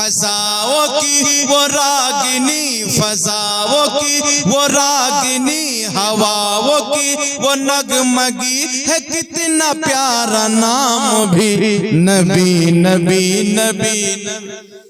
فضاؤں کی، وہ راگنی فضاؤں کی، وہ راگنی ہواؤں کی، وہ نگمگی ہے، کتنا پیارا نام بھی۔ نبی نبی نبی۔ نبی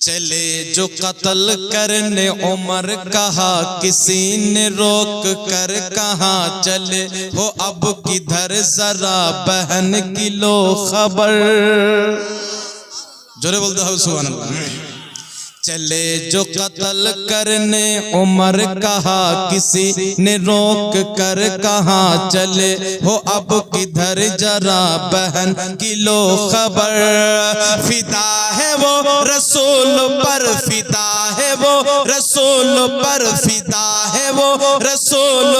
چلے جو قتل کرنے عمر کہا، کسی نے روک کر کہاں چلے ہو اب کدھر؟ ذرا بہن کی لو خبر۔ جورے بولتا ہو سبحان اللہ۔ چلے جو قتل کرنے عمر کہا کسی نے روک کر کہاں چلے؟ ہو اب کدھر جرا بہن کی لو خبر۔ فدا ہے وہ رسول پر، فدا ہے وہ رسول پر، فدا ہے وہ رسول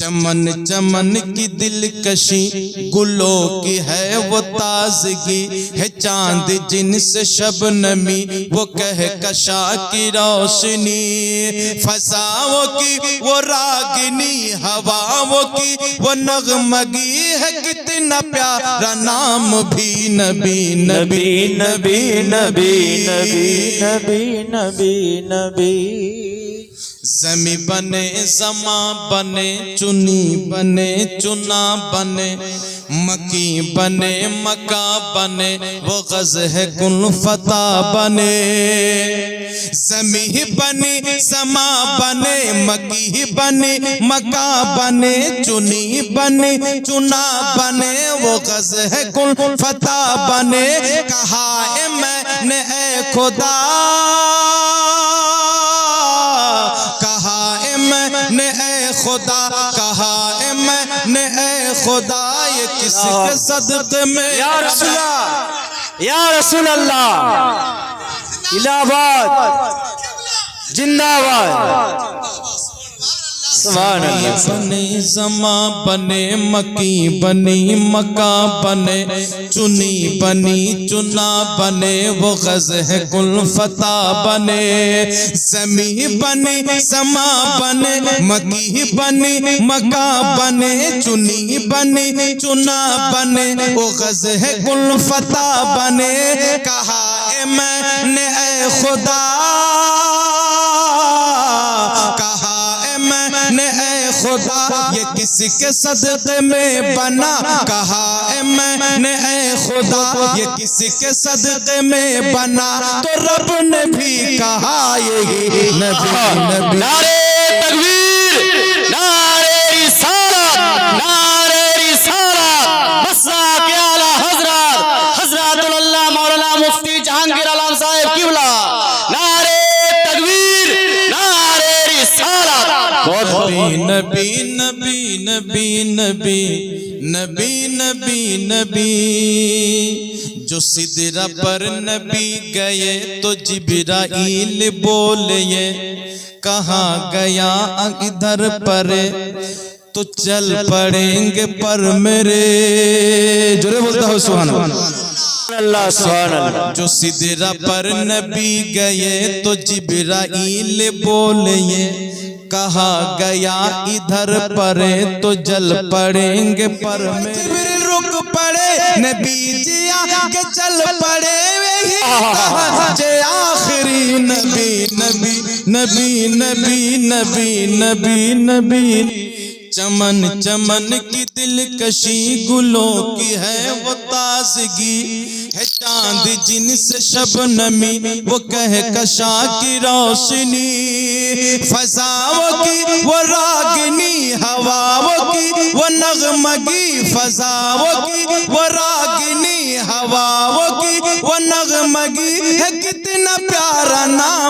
چمن چمن کی دلکشی گلوں کی ہے وہ تازگی ہے چاند جن سے شب نمی وہ کہکشا کی روشنی فساؤں کی وہ راگنی ہواوں کی وہ نغمگی ہے کتنا پیارا نام بھی نبی نبی نبی نبی نبی نبی نبی نبی زمی بنے زمان بنے، چنی بنے، چنا بنے، مکی بنے، مکہ بنے، وہ غز ہے کن فتح بنے۔ زمی بنے زمان بنے، مکی بنے مکہ بنے، چنی بنے چنا بنے، وہ غز ہے کن فتح بنے۔ کہا ہے میں نے، اے خدا۔ खुदा ये किसके सदक़े में या रसूला या रसूल अल्लाह इलाहाबाद जिंदाबाद سبحان اللہ بنے زما بنے مکی بنی مکہ بنے چنی بنی چنا بنے وہ غز ہے کل فتح بنے زمیں بنے زما بنے مکی بنی مکہ بنے چنی بنی چنا بنے وہ غز ہے کل فتح بنے کہا اے میں نے اے خدا خدا، یہ کس کے صدقے میں بنا؟ کہا، اے میں نے، اے خدا، یہ کس کے صدقے میں بنا؟ تو رب نے بھی کہا، یہی نبی نبی۔ نعرے تقویر نبی نبی نبی نبی نبی نبی نبی جو صدرہ پر نبی گئے تو جبرائیل بولے کہاں گیا ادھر پر؟ تو چل پڑیں گے پر میرے۔ جرے بولتا ہو سبحان اللہ۔ سبحان اللہ۔ جو صدرہ پر نبی گئے تو جبرائیل بولے۔ کہا گیا، ادھر پڑے تو جل پڑیں گے، پر میرے رک پڑے، نبی جیا کہ چل پڑے آخری، نبی نبی نبی نبی نبی نبی نبی۔ چمن چمن کی دل کشی گلوں کی ہے وہ تازگی۔ ہے چاند جن سے شب نمی، وہ کہہ کشا کی روشنی۔ فضاو کی وہ راگنی ہواو کی وہ نغمگی۔ فضاو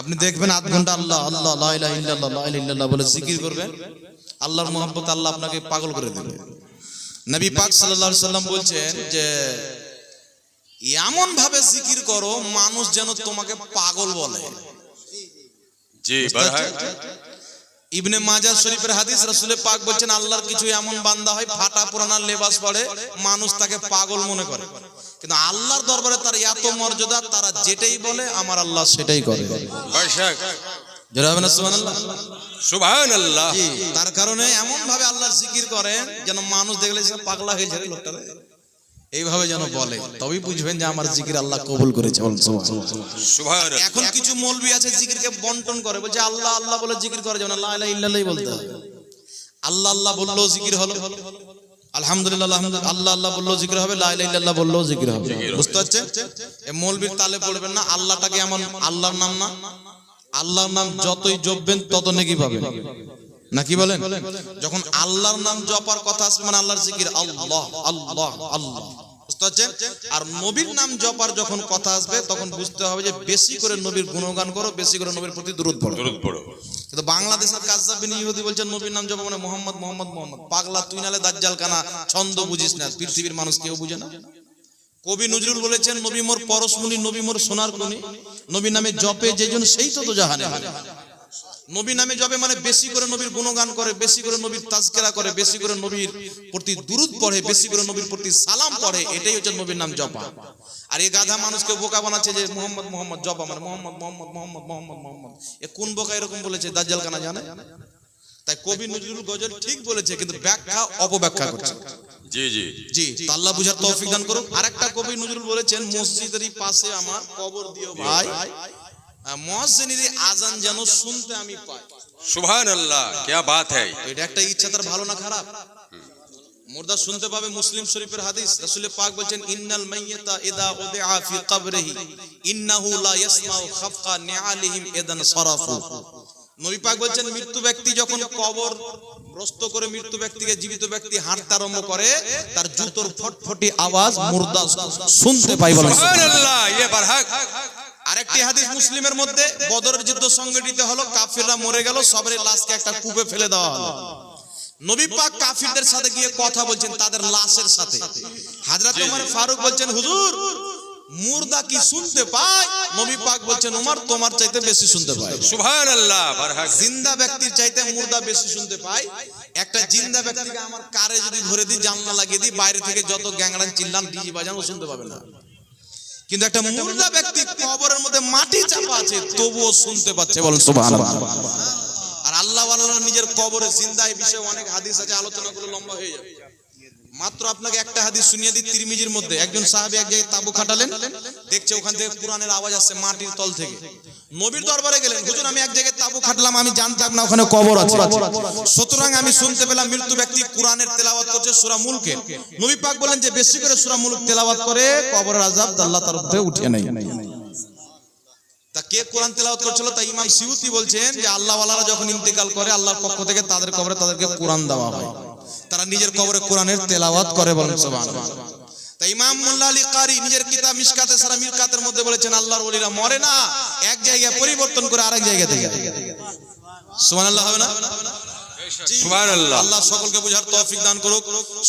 আপনি দেখবেন আধ ঘণ্টা আল্লাহ আল্লাহ লা ইলাহা ইল্লাল্লাহ লা ইলাহা ইল্লাল্লাহ বলে জিকির করবেন আল্লাহর মোহাম্মত আল্লাহ আপনাকে পাগল করে দেবে। নবী পাক সাল্লাল্লাহু আলাইহি সাল্লাম বলছেন যে এমন ভাবে জিকির করো মানুষ যেন তোমাকে পাগল বলে। জি ইবনে মাজার শরীফের হাদিস রাসূলে পাক বলছেন আল্লাহর কিছু এমন বান্দা হয় ফাটা পুরানা লেবাস পরে মানুষ তাকে পাগল মনে করে। কিন্তু আল্লাহর দরবারে তার এত মর্যাদা তারা যেটাই বলে আমার আল্লাহ সেটাই করে। তার কারণে এমন ভাবে আল্লাহর জিকির করেন যেন মানুষ দেখলে পাগলা হয়ে যাবে লোকটা এইভাবে যেন বলে। তবেই বুঝবেন যে আমার জিকির আল্লাহ কবুল করেছে। এখন কিছু মৌলবি আছে জিকিরকে বন্টন করে। বলছে আল্লাহ আল্লাহ বলে জিকির করে যেমন আল্লাহ ইল্লাল্লাহ বলতে হবে। আল্লাহ আল্লাহ বললেও জিকির হলো। আলহামদুলিল্লাহ আল্লাহ আল্লাহ হবে হবে। বুঝতে তালে পড়বেন না, আল্লাহটাকে আল্লাহর নাম না। আল্লাহর নাম যতই জপবেন, তত নাকি যখন আল্লাহর নাম জপার কথা আসবে মানে জিকির, আল্লাহ আল্লাহ আল্লাহ। বুঝতে পারছেন? আর নবীর নাম জপার যখন কথা আসবে তখন বুঝতে হবে যে বেশি করে নবীর গুণগান করো বেশি করে নবীর প্রতি দূরত পড়ো। দরুদ পড়ো। কিন্তু বাংলাদেশের কাজী ইহুদি বলছেন নবীর নাম জপা মানে মোহাম্মদ মোহাম্মদ মোহাম্মদ। পাগলা তুই নালে দাজ্জাল কানা ছন্দ বুঝিস না পৃথিবীর মানুষ কেউ বুঝে না। কবি নজরুল বলেছেন নবী মোর পরশমণি নবী মোর সোনার কোনি। নবী নামে জপে যেজন সেই তো তো জাহানে। নবী নামে জপে মানে বেশি করে নবীর গুণগান করে বেশি করে নবীর তাজকেরা করে বেশি করে নবীর প্রতি দুরুদ পড়ে বেশি করে নবীর প্রতি সালাম পড়ে এটাই হচ্ছে নবীর নাম জপা। আর এই গাধা মানুষকে বোকা বানাচ্ছে যে মোহাম্মদ মোহাম্মদ জপা মানে মোহাম্মদ মোহাম্মদ মোহাম্মদ মোহাম্মদ মোহাম্মদ। এ কোন বোকা এরকম বলেছে? দাজ্জাল কানা জানে? তাই কবি নজরুল গজল ঠিক বলেছে কিন্তু ব্যাখ্যা অপব্যাখ্যা করছে। জি জি। জি আল্লাহ বুঝার তৌফিক দান করুক আরেকটা কবি নজরুল বলেছেন মসজিদেরই পাশে আমার কবর দিও ভাই। মহাসেনের আজান যেন শুনতে আমি পাই। এটা একটা ইচ্ছা তার ভালো না খারাপ? মুর্দা শুনতে পাবে মুসলিম শরীফের হাদিস। রাসূল পাক বলেন ইন্নাল মাইয়িতা ইদা উদিআ ফি কবরিহি ইন্নাহু লা ইয়াসমাউ খাফকা নিআলিহিম ইদান নবী পাক বলেন মৃত্যু ব্যক্তি যখন কবর গ্রস্ত করে মৃত্যু ব্যক্তিকে জীবিত ব্যক্তি হাঁটতে আরম্ভ করে তার জুতোর ফটফটি আওয়াজ মুর্দা শুনতে পাই বলেন। সুবহানাল্লাহ আরেকটি হাদিস মুসলিমের মধ্যে বদরের যুদ্ধ সংগঠিত হলো কাফিররা মরে গেল সবের লাশকে একটা কূপে ফেলে দেওয়া হলো। নবী পাক কাফিরদের সাথে গিয়ে কথা বলছেন তাদের লাশের সাথে। হাজরত ওমর ফারুক বলছেন হুজুর মুর্দা কি শুনতে পায়? নবী পাক বলছেন ওমর তোমার চাইতে বেশি শুনতে পায়। সুবহানাল্লাহ বরহক জিন্দা ব্যক্তির চাইতে মুর্দা বেশি শুনতে পায়। একটা জিন্দা ব্যক্তিকে আমার কারে যদি ধরে দিই জানলা লাগিয়ে দিই বাইরে থেকে যত গ্যাংরান চিল্লান ডিজি বাজান শুনতে পাবে না। কিন্তু একটা মুর্দা ব্যক্তি কবরের মধ্যে মাটি চাপা আছে তবুও শুনতে পাচ্ছে বলেন সুবহানাল্লাহ। আর আল্লাহ নিজের কবরে জিন্দা এই বিষয়ে অনেক হাদিস আছে আলোচনাগুলো করে লম্বা হয়ে যাবে। মাত্র আপনাকে একটা হাদিস শুনিয়ে দিই তিরমিজির মধ্যে। একজন সাহাবী এক জায়গায় তাবু খাটালেন, দেখছে ওখান থেকে কোরআনের আওয়াজ আসছে মাটির তল থেকে। নবীর দরবারে গেলেন, হুজুর, আমি এক জায়গায় তাবু খাটলাম, আমি জানতাম না ওখানে কবর আছে। সুতরাং আমি শুনতে পেলাম মৃত্যু ব্যক্তি কোরআনের তেলাওয়াত করছে সূরা মুলকে। নবী পাক বলেন যে, বেশি করে সূরা মুলক তেলাওয়াত করে, কবরের আযাব আল্লাহ তার উপরে উঠিয়ে নেয়। তা কে কোরআন তেলাওয়াত করছিল? তা ইমাম সিউতি বলছেন যে আল্লাহ ওয়ালারা যখন ইন্তেকাল করে, আল্লাহর পক্ষ থেকে তাদের কবরে তাদেরকে কোরআন দেওয়া হয়। তারা নিজের কবরে কোরআনের তেলাওয়াত করে বলেন সুবহানাল্লাহ। তা ইমাম মোল্লা আলী কারি নিজের কিতাব সারা মিরকাতের মধ্যে বলেছেন আল্লাহর ওলিরা মরে না এক জায়গায় পরিবর্তন করে আরেক জায়গা থেকে সুবহানাল্লাহ হবে না? আল্লাহ সকলকে বুঝার তৌফিক দান করুক।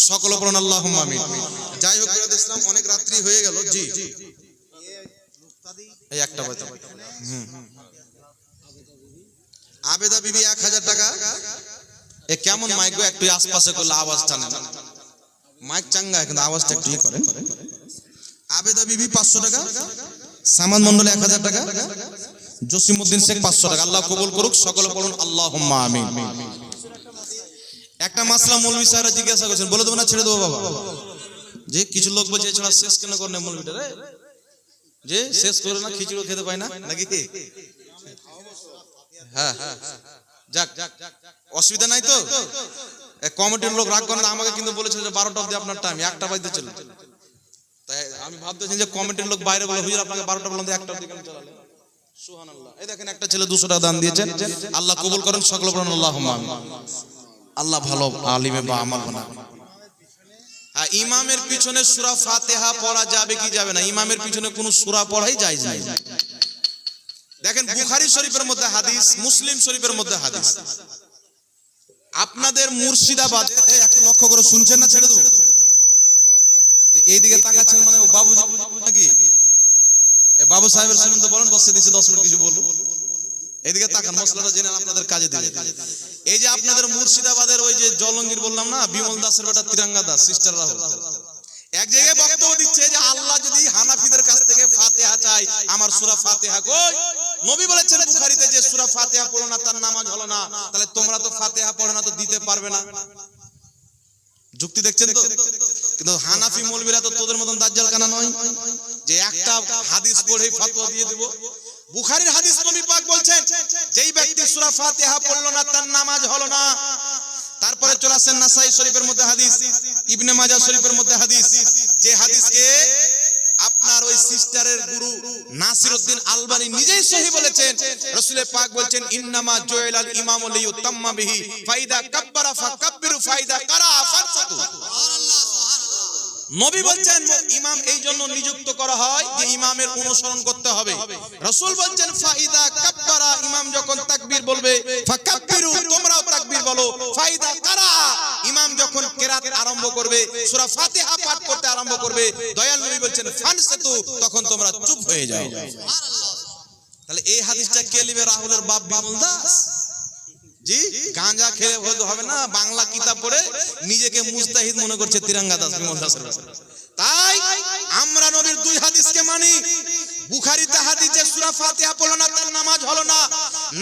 সকল পড়ুন আমিন। যাই হোক ইসলাম অনেক রাত্রি হয়ে গেল। জি। এই একটা বাজে। আবেদা বিবি এক হাজার টাকা। এ কেমন মাইক গো? একটু আশপাশে করলে আওয়াজ টানে না মাইক চাঙ্গা, কিন্তু আওয়াজটা একটু করেন। আবেদা বিবি পাঁচশো টাকা। সামান মন্ডল এক হাজার টাকা। জসিমুদ্দিন শেখ, পাঁচশো টাকা। আল্লাহ কবুল করুক, সকলে পড়ুন আল্লাহ আমিন। একটা মাসলা মৌলভী সাহেবরা জিজ্ঞাসা করছেন, বলে দেবো না, ছেড়ে দেবো বাবা। যে কিছু লোক বলছে, এছাড়া শেষ কেন করেন মৌলভীটা রে? যে শেষ করে না খিচুড়ো খেতে পায় না, নাকি? হ্যাঁ হ্যাঁ। যাক, অসুবিধা নাই তো? কমিটির লোক রাগ করেন আমাকে কিন্তু বলেছিল যে বারোটা অব্দি আপনার টাইম একটা বাজতে ছিল তাই আমি ভাবতেছি যে কমিটির লোক বাইরে বলে, হুজুর, আপনাকে বারোটা বললাম, একটা অব্দি এই দেখেন, একটা ছেলে দুশো টাকা দান দিয়েছেন। আল্লাহ কবুল করেন, সকল আল্লাহ আল্লাহ ভালো আলিমে বা আমল বানা আর ইমামের পিছনে সুরা ফাতেহা পড়া যাবে কি যাবে না? ইমামের পিছনে কোনো সুরা পড়াই যায় নাই। দেখেন বুখারী শরীফের মধ্যে হাদিস মুসলিম শরীফের মধ্যে হাদিস। আপনাদের মুর্শিদাবাদে একটু লক্ষ্য করে শুনছেন না ছেড়ে দেবো? এইদিকে তাকাচ্ছেন মানে বাবু নাকি? এ বাবু সাহেবের শুনুন তো বলেন বসে দিচ্ছে দশ মিনিট কিছু বলুন। এদিকে তাকান মশলাটা জেনে আপনাদের কাজে দিবে এই যে আপনাদের মুর্শিদাবাদের ওই যে জলঙ্গির বললাম না বিমল দাসের বেটা তিরঙ্গা দাস সিস্টার রাহুল। এক জায়গায় বক্তব্য দিচ্ছে যে আল্লাহ যদি থেকে ফাতেহা চাই আমার সূরা ফাতেহা কই? নবী বলেছেন বুখারীতে যে সূরা ফাতেহা পড়ো না তার নামাজ হলো না। তাহলে তোমরা তো ফাতেহা পড়ো না তো দিতে পারবে না। যুক্তি দেখছেন তো? কিন্তু হানাফি মৌলবীরা তো তোদের মতন দাজ্জাল কানা নয় যে একটা হাদিস ফতোয়া দিয়ে দেব। বুখারীর হাদিস নবী পাক বলছেন যেই ব্যক্তি সূরা ফাতিহা পড়ল না তার নামাজ হলো না। তারপরে চলে আসেন নাসাই শরীফের মধ্যে হাদিস ইবনে মাজাহ শরীফের মধ্যে হাদিস। যে হাদিসকে ওই সিস্টারের গুরু নাসিরউদ্দিন আলবানি নিজেই সহি বলেছেন। রসুলের পাক বলছেন, ইন্নামা ইমাম ইমামু লিয়ুতাম্মা বিহি, ফাইদা কাব্বারা ফাকাব্বিরু ফাইদা কারা ফারসাতু। নবী বলছেন, ইমাম এই জন্য নিযুক্ত করা হয় যে ইমামের অনুসরণ করতে হবে। রাসূল বলছেন, ফাইদা কাব্বারা, ইমাম যখন তাকবীর বলবে, ফাকাব্বিরু, তোমরাও তাকবীর বলো। ফাইদা কারা, ইমাম যখন কেরাত আরম্ভ করবে, সূরা ফাতিহা পাঠ করতে আরম্ভ করবে, দয়াল নবী বলছেন, ফানসাতু, তখন তোমরা চুপ হয়ে যাও। তাহলে এই হাদিসটা কে লিবে? রাহুলের বাপ বিমল দাস। জি, গাঁজা হয়তো হবে না, বাংলা কিতাব পড়ে নিজেকে মুস্তাহিদ মনে করছে তিরঙ্গা দাস, বিমল তাই আমরা নবীর দুই হাদিসকে মানি। ফাতিহা পড়ল না, তার নামাজ হলো না।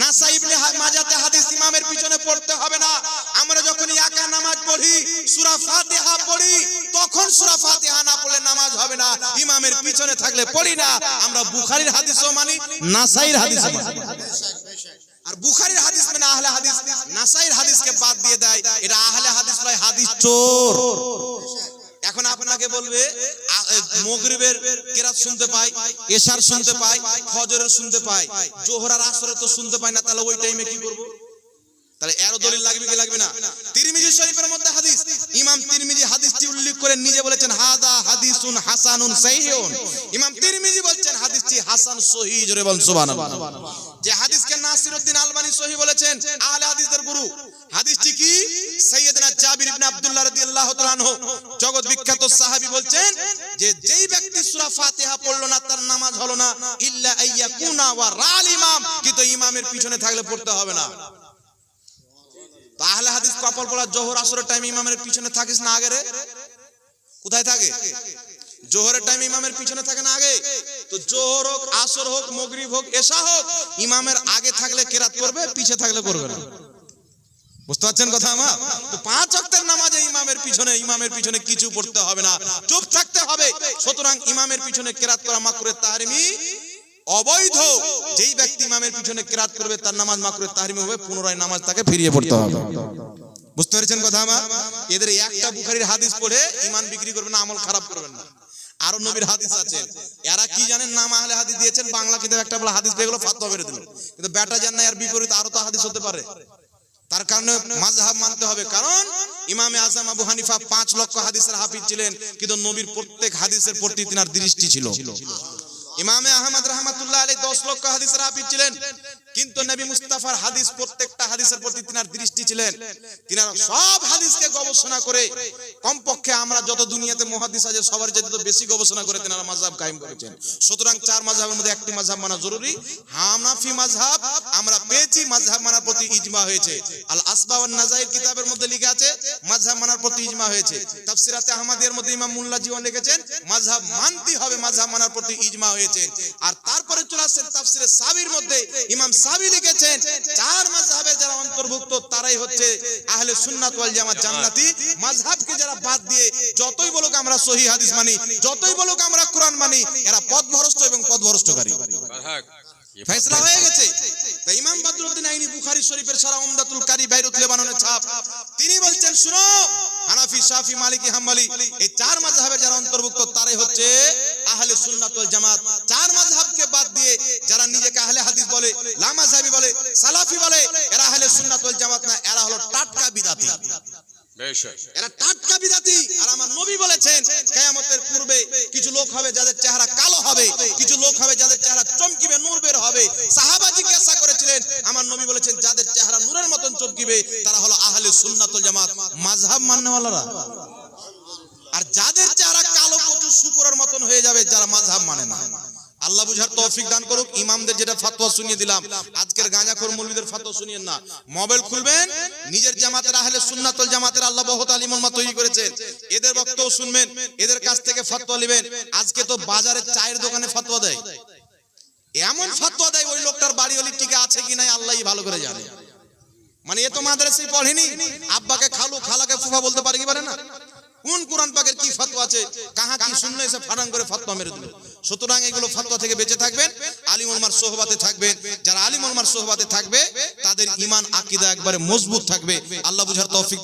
নাসাই ইবনে মাজাতে হাদিস ইমামের পিছনে পড়তে হবে না। আমরা যখন একা নামাজ পড়ি, সূরা ফাতিহা পড়ি, তখন সূরা ফাতিহা না পড়লে নামাজ হবে না। ইমামের পিছনে থাকলে পড়ি না। আমরা বুখারীর হাদিসও মানি নাসাইর হাদিসও মানি। আর বুখারীর হাদিস মানে আহলে হাদিস, নাসাইর হাদিসকে বাদ দিয়ে দেয়। এটা আহলে হাদিস নয়, হাদিস চোর। এখন আপনাকে বলবে মগরিবের কেরাত শুনতে পাই, এশার শুনতে পাই, ফজরের শুনতে পাই জোহরার আসরে তো শুনতে পাই না, তাহলে ওই টাইমে কি করব? তাহলে এরও দলিল লাগবে কি লাগবে না? তিরমিজি শরীফের মধ্যে হাদিস, ইমাম তিরমিজি হাদিসটি উল্লেখ করে নিজে বলেছেন, হাদা হাদিসুন হাসানুন সহিহুন ইমাম তিরমিজি বলছেন, হাদিসটি হাসান সহিহ জোরে বল সুবহানাল্লাহ। যে হাদিসকে নাসিরউদ্দিন আলবানী সহি বলেছেন, আহলে হাদিসের গুরু। হাদিসটি কি? সাইয়েদনা জাবির ইবনে আব্দুল্লাহ রাদিয়াল্লাহু তাআলা জগৎ বিখ্যাত সাহাবী বলছেন যে, যেই ব্যক্তি সূরা ফাতিহা পড়ল না, তার নামাজ হলো না, ইল্লা আইয়াকুনা ওয়া রাল ইমাম, কিন্তু ইমামের পিছনে থাকলে পড়তে হবে না। তাহলে হাদিস কপাল পড়া জোহর আসরের টাইম ইমামের পিছনে থাকিস না আগে রে? কোথায় থাকে? জোহরের টাইম ইমামের পিছনে থাকে না আগে। তো জোহর হোক, আসর হোক, মগরিব হোক, এশা হোক, ইমামের আগে থাকলে কেরাত করবে, পিছে থাকলে করবে না। বুঝতে পারছেন কথা আমার? তো পাঁচ ওয়াক্তের নামাজে ইমামের পিছনে ইমামের পিছনে কিছু পড়তে হবে না। চুপ থাকতে হবে। সুতরাং ইমামের পিছনে কেরাত করা তাহরিমি অবৈধ। যেই ব্যক্তি ইমামের পিছনে কেরাত করবে, তার নামাজ মাকরুত তাহরিমি হবে, পুনরায় নামাজ তাকে ফিরিয়ে পড়তে হবে। বুঝতে পেরেছেন কথা আমার? এদের একটা বুখারীর হাদিস পড়ে, ইমান বিক্রি করবেন আমল খারাপ করবেন না। আরও নবীর হাদিস আছে। এরা কি জানেন? নাম আহলে হাদিস দিয়েছেন বাংলা কিতাব একটা বলে হাদিস পেয়ে গেলো ফাতোয়া বেরে দিল। কিন্তু বেটা জান না এর বিপরীত আরও তো হাদিস হতে পারে। তার কারণে মাযহাব মানতে হবে। কারণ ইমামে আজম আবু হানিফা পাঁচ লক্ষ হাদিসের হাফিজ ছিলেন কিন্তু নবীর প্রত্যেক হাদিসের প্রতি তিনার দৃষ্টি ছিল। ইমামে আহমদ রহমাতুল্লাহ আলী দশ লক্ষ হাদিসের হাফিজ ছিলেন। কিন্তু নবী মুস্তাফার হাদিস, প্রত্যেকটা হাদিসের প্রতি তিনার দৃষ্টি ছিলেন। তিনারা সব হাদিসকে গবেষণা করে কমপক্ষে আমরা যত দুনিয়াতে মুহাদ্দিস আছে, সবার যেতে বেশি গবেষণা করে তিনারা মাযহাব কায়েম করেছেন। সুতরাং চার মাযহাবের মধ্যে একটি মাযহাব মানা জরুরি। হানাফি মাযহাব আমরা পেয়েছি, মাযহাব মানার প্রতি ইজমা হয়েছে। আল আসবাব ওয়ান নাজাইর কিতাবের মধ্যে লেখা আছে, মাযহাব মানার প্রতি ইজমা হয়েছে। তাফসিরাতে আহমদিয়ার মধ্যে ইমাম মুল্লা জীবন লিখেছেন, মাযহাব মানতে হবে, মাযহাব মানার প্রতি ইজমা হয়েছে। আর তারপরে চলে আসছেন তাফসিরে সাবির মধ্যে ইমাম সাবি লিখেছেন। চার মাযহাবে যারা অন্তর্ভুক্ত তারাই হচ্ছে আহলে সুন্নাত ওয়াল জামাত জান্নাতি। মাযহাবকে যারা বাদ দিয়ে যতই বলুক আমরা সহি হাদিস মানি যতই বলুক আমরা কোরআন মানি এরা পথভ্রষ্ট এবং পথভ্রষ্টকারী। ফেসলা হয়ে গেছে। তা ইমাম বদরুদ্দিন আইনি বুখারী শরীফের সারা উমদাতুল কারি বাইরুত লেবাননের ছাপ। তিনি বলছেন শুনো হানাফি শাফি মালিকি হাম্বলি এই চার মাযহাবের যারা অন্তর্ভুক্ত তারাই হচ্ছে আহলে সুন্নাত ওয়াল জামাত। চার মাযহাবকে বাদ দিয়ে যারা নিজেকে আহলে হাদিস বলে লামাযহাবি বলে সালাফি বলে এরা আহলে সুন্নাত ওয়াল জামাত না এরা হলো টাটকা বিদাতি। এরা টাটকা বিদাতি। বলেছেন, কেয়ামতের পূর্বে কিছু লোক হবে যাদের চেহারা কালো হবে, কিছু লোক হবে যাদের চেহারা চমকিবে, নূর বের হবে। সাহাবা জিজ্ঞাসা করেছিলেন, আমার নবী বলেছেন, যাদের চেহারা নূরের মতন চমকিবে, তারা হলো আহলে সুন্নাতুল জামাত। মাযহাব মাননেওয়ালারা আর যাদের চেহারা কালো কচু শুকুরের মতন হয়ে যাবে, যারা মাযহাব মানে না। আল্লাহ বুঝার তৌফিক দান করুক, ইমামদের যেটা ফতোয়া শুনিয়ে দিলাম। আজকের গাঁজাখোর মৌলবীদের ফতোয়া শুনিয়েন না। মোবাইল খুলবেন, নিজের জামাতের আহলে সুন্নাতুল জামাতের আল্লাহ বহুত আলিম উম্মাহ তৈরি করেছেন। এদের বক্তব্য শুনবেন, এদের কাছ থেকে ফতোয়া নেবেন। আজকে তো বাজারে চায়ের দোকানে ফতোয়া দেয়। এমন ফতোয়া দেয় ওই লোকটার বাড়ি অলি টিকে আছে কি নাই, আল্লাহই ভালো করে জানে। মানে এ তো মাদ্রাসায় পড়েনি। আব্বাকে খালু, খালাকে ফুফা বলতে পারে কি পারে না? কোন কোরআন পাকের কি ফতোয়া আছে? কাহা কি শুনলে এসে ফাটাং করে ফতোয়া মেরে দিল। সুতরাং এগুলো ফাতোয়া থেকে বেঁচে থাকবেন। আলিম উলমার সোহবাতে থাকবেন যারা আলিম উলমার সোহবাতে থাকবে, তাদের ইমান আকিদা একবারে মজবুত থাকবে। আল্লাহ বুঝার তৌফিক